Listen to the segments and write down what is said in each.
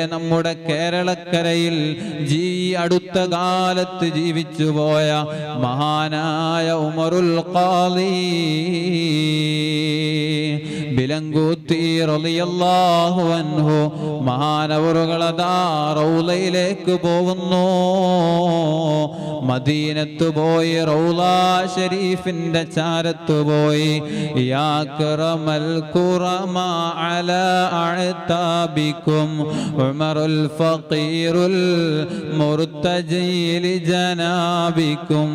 നമ്മുടെ കേരളക്കരയിൽ ജീ അടുത്ത കാലത്ത് ജീവിച്ചുപോയ മഹാനായ ഉമറുൽ ഖാദി. വിലങ്കൂത്തി റളിയല്ലാഹു അൻഹു മഹാനവറുകളതാ റൗലയിലേക്ക് പോകുന്നു. മദീനത്ത് പോയി റൗല ഷരീഫിന്റെ ചാരത്ത് പോയി. യാക്രമൽ കുറമ അല അഴത്താബിക്കും ഉമറുൽ ഫഖീറുൽ മുർത്തജയിൽ ജനാബിക്കും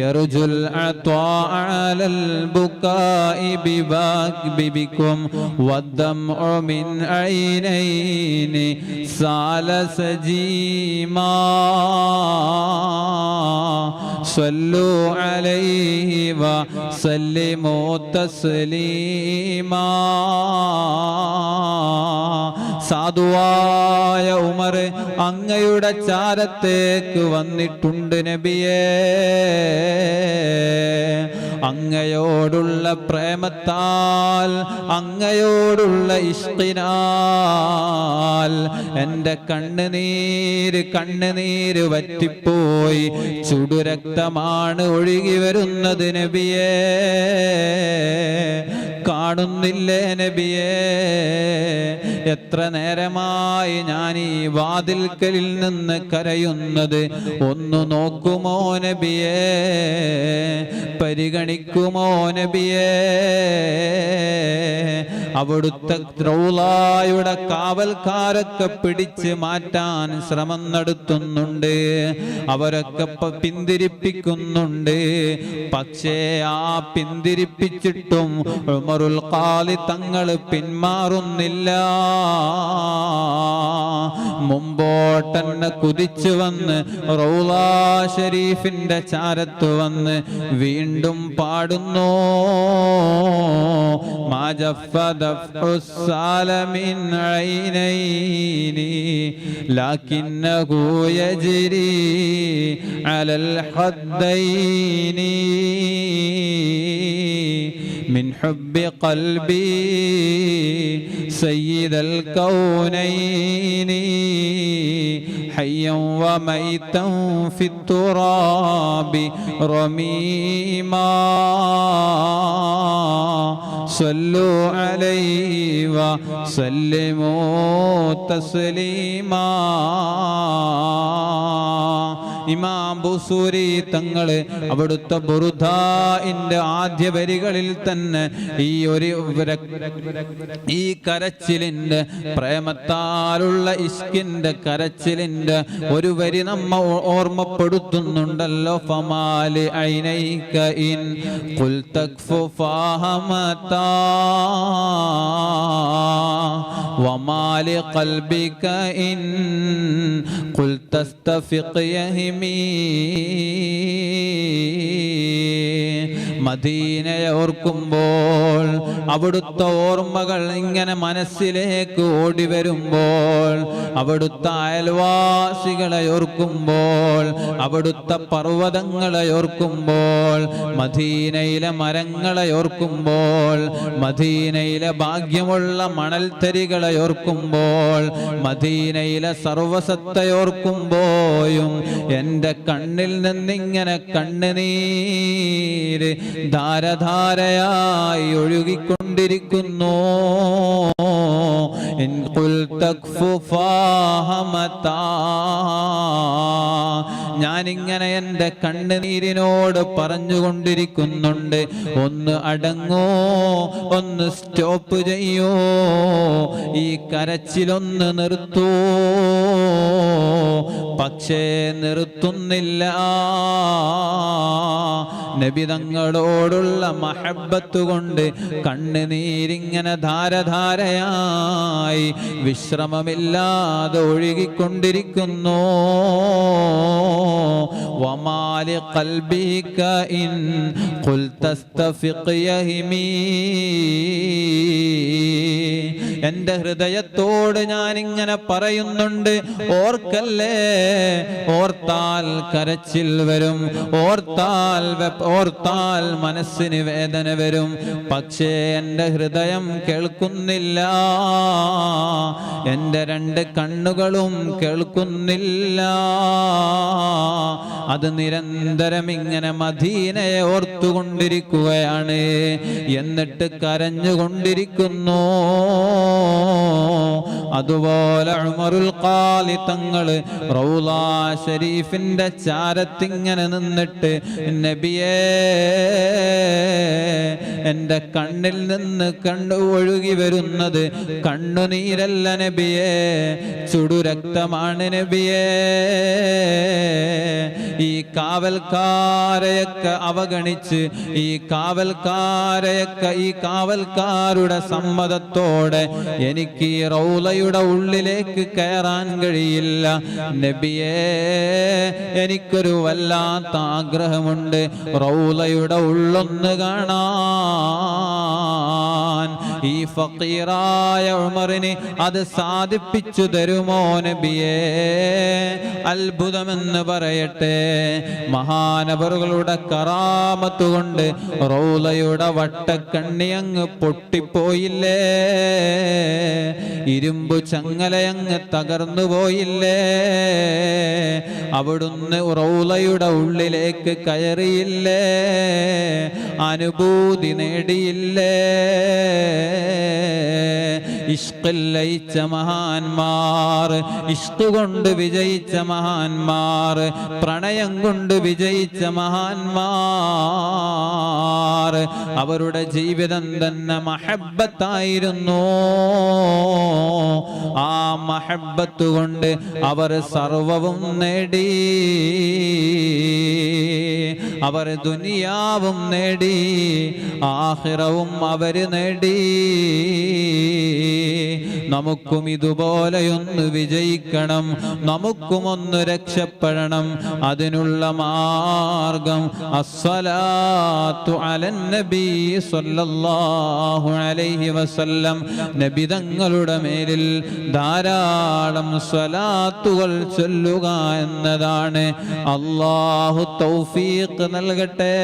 യർജുൽ അത്വാ അലൽ ബുക്കായി ബിബാക് ബിബിക് بكم والدمع من عينين سال سجيما صلوا عليه وسلموا تسليما. സാധുവായ ഉമർ അങ്ങയുടെ ചാരത്തേക്ക് വന്നിട്ടുണ്ട് നബിയേ. അങ്ങയോടുള്ള പ്രേമത്താൽ അങ്ങയോടുള്ള ഇഷ്ടിനാൽ എന്റെ കണ്ണുനീര് കണ്ണുനീര് വറ്റിപ്പോയി. ചുടുരക്തമാണ് ഒഴുകി വരുന്നത് നബിയേ. കാണുന്നില്ലേ നബിയേ? എത്ര നേരമായി ഞാൻ ഈ വാതിൽക്കലിൽ നിന്ന് കരയുന്നത്? ഒന്ന് നോക്കുമോ നബിയേ? പരിഗണിക്കുമോ നബിയേ? അവിടുത്തെ ദ്രൗലായുടെ കാവൽക്കാരൊക്കെ പിടിച്ച് മാറ്റാൻ ശ്രമം നടത്തുന്നുണ്ട്. അവരൊക്കെ പിന്തിരിപ്പിക്കുന്നുണ്ട്. പക്ഷേ ആ പിന്തിരിപ്പിച്ചിട്ടും ഉമറുൽ ഖാലി തങ്ങൾ പിന്മാറുന്നില്ല മുമ്പോട്ടെന്നെ കുതിച്ചു വന്ന് റൗലാ ഷരീഫിന്റെ ചാരത്ത് വന്ന് വീണ്ടും പാടുന്നു ما جف دفع السال من عينيني لكنه يجري على الحدين من حب قلبي سيد الكونين حيا وميتا في التراب رميما. صلوا عليه وسلموا تسليما. ഇമാം ബുസൂരി തങ്ങൾ അവിടുത്തെ ബുറുദാന്റെ ആദ്യ വരികളിൽ തന്നെ ഈ ഒരു ഈ കരച്ചിലിന്റെ പ്രേമത്താലുള്ള ഇഷ്കിന്റെ കരച്ചിലിന്റെ ഒരു വരി നമ്മ ഓർമ്മപ്പെടുത്തുന്നുണ്ടല്ലോ. ഫമാലി ഐനൈക ഇൻ ഖുൽ വമാലി ഖൽബിക ഇൻ ഖുൽ തസ്തഫിഖ് യഹ്മീ മദീനയെ ഓർക്കുമ്പോൾ അവിടുത്തെ ഓർമ്മകൾ ഇങ്ങനെ മനസ്സിലേക്ക് ഓടി വരുമ്പോൾ അവിടുത്തെ അയൽവാസികളെ ഓർക്കുമ്പോൾ അവിടുത്തെ പർവതങ്ങളെ ഓർക്കുമ്പോൾ മദീനയിലെ മരങ്ങളെ ഓർക്കുമ്പോൾ മദീനയിലെ ഭാഗ്യമുള്ള മണൽത്തരികളെ ഓർക്കുമ്പോൾ മദീനയിലെ സർവസത്തെ ഓർക്കുമ്പോഴും എന്റെ കണ്ണിൽ നിന്നിങ്ങനെ കണ്ണുനീര് ധാരധാരയായി ഒഴുകിക്കൊണ്ടിരിക്കുന്നു. ഞാനിങ്ങനെ എന്റെ കണ്ണുനീരിനോട് പറഞ്ഞുകൊണ്ടിരിക്കുന്നുണ്ട്. ഒന്ന് അടങ്ങോ ഒന്ന് സ്റ്റോപ്പ് ചെയ്യോ ഈ കരച്ചിലൊന്ന് നിർത്തൂ. പക്ഷേ നിർത്തുന്നില്ല. നബിതങ്ങളോടുള്ള മഹബത്ത് കൊണ്ട് കണ്ണുനീരിങ്ങനെ ധാരധാരയായി വിശ്രമമില്ലാതെ ഒഴുകിക്കൊണ്ടിരിക്കുന്നു. വമാലി ഖൽബിക ഇൻ ഖുൽ തസ്തഫിഖ് യഹ്മീ. എന്റെ ഹൃദയത്തോട് ഞാൻ ഇങ്ങനെ പറയുന്നുണ്ട്. ഓർക്കല്ലേ? ഓർത്താൽ കരച്ചിൽ വരും. ഓർത്താൽ ഓർത്താൽ മനസ്സിന് വേദന വരും. പക്ഷേ എന്റെ ഹൃദയം കേൾക്കുന്നില്ല. എന്റെ രണ്ട് കണ്ണുകളും കേൾക്കുന്നില്ല. അത് നിരന്തരം ഇങ്ങനെ മദീനയെ ഓർത്തുകൊണ്ടിരിക്കുകയാണ്. എന്നിട്ട് കരഞ്ഞുകൊണ്ടിരിക്കുന്നു. അതുപോലെ ഉമറുൽ ഖാലി തങ്ങൾ റൗലാ ഷരീഫിന്റെ ചാരത്തിങ്ങനെ നിന്നിട്ട് നബിയേ എന്റെ കണ്ണിൽ നിന്ന് കണ്ണു ഒഴുകി വരുന്നത് കണ്ണുനീരല്ല നബിയേ ചുടുരക്തമാണ് നബിയേ. ഈ കാവൽക്കാരെയൊക്കെ അവഗണിച്ച് ഈ കാവൽക്കാരെയൊക്കെ ഈ കാവൽക്കാരുടെ സമ്മതത്തോടെ എനിക്ക് ഈ റൗലയുടെ ഉള്ളിലേക്ക് കയറാൻ കഴിയില്ല. നബിയേ എനിക്കൊരു വല്ലാത്ത ആഗ്രഹമുണ്ട്. റൗലയുടെ ഉള്ളൊന്ന് കാണാൻ ഈ ഫക്കീറായ ഉമറിന് അത് സാധിപ്പിച്ചു തരുമോ നബിയേ? അത്ഭുതമെന്ന് പറയട്ടെ. മഹാനവറുകളുടെ കറാമത്ത് കൊണ്ട് റൗലയുടെ വട്ടക്കണ്ണി അങ്ങ് പൊട്ടിപ്പോയില്ലേ? ഇരുമ്പു ചങ്ങലയങ്ങ് തകർന്നു പോയില്ലേ അവിടുന്ന് റൗലയുടെ ഉള്ളിലേക്ക് കയറിയില്ലേ? അനുഭൂതി നേടിയില്ലേ? ഇഷ്കിൽ ലയിച്ച മഹാന്മാർ ഇഷ്ക് കൊണ്ട് വിജയിച്ച മഹാന്മാർ പ്രണയം കൊണ്ട് വിജയിച്ച മഹാന്മാർ അവരുടെ ജീവിതം തന്നെ മഹബത്തായിരുന്നു. ആ മഹബത്ത് കൊണ്ട് അവർ സർവവും നേടി. അവർ ദുനിയാവും നേടി. ആഹിറവും അവർ നേടി. നമുക്കും ഇതുപോലെയൊന്ന് വിജയിക്കണം. നമുക്കും ഒന്ന് രക്ഷപ്പെടണം. അതിനുള്ള മാർഗം അസ്സലാത്തു അലൻ നബി സല്ലല്ലാഹു അലൈഹി വസല്ലം. നബിതങ്ങളുടെ മേലിൽ ധാരാളം സ്വലാത്തുകൾ ചൊല്ലുക എന്നതാണ്. അള്ളാഹു തൗഫീഖ് നൽകട്ടെ.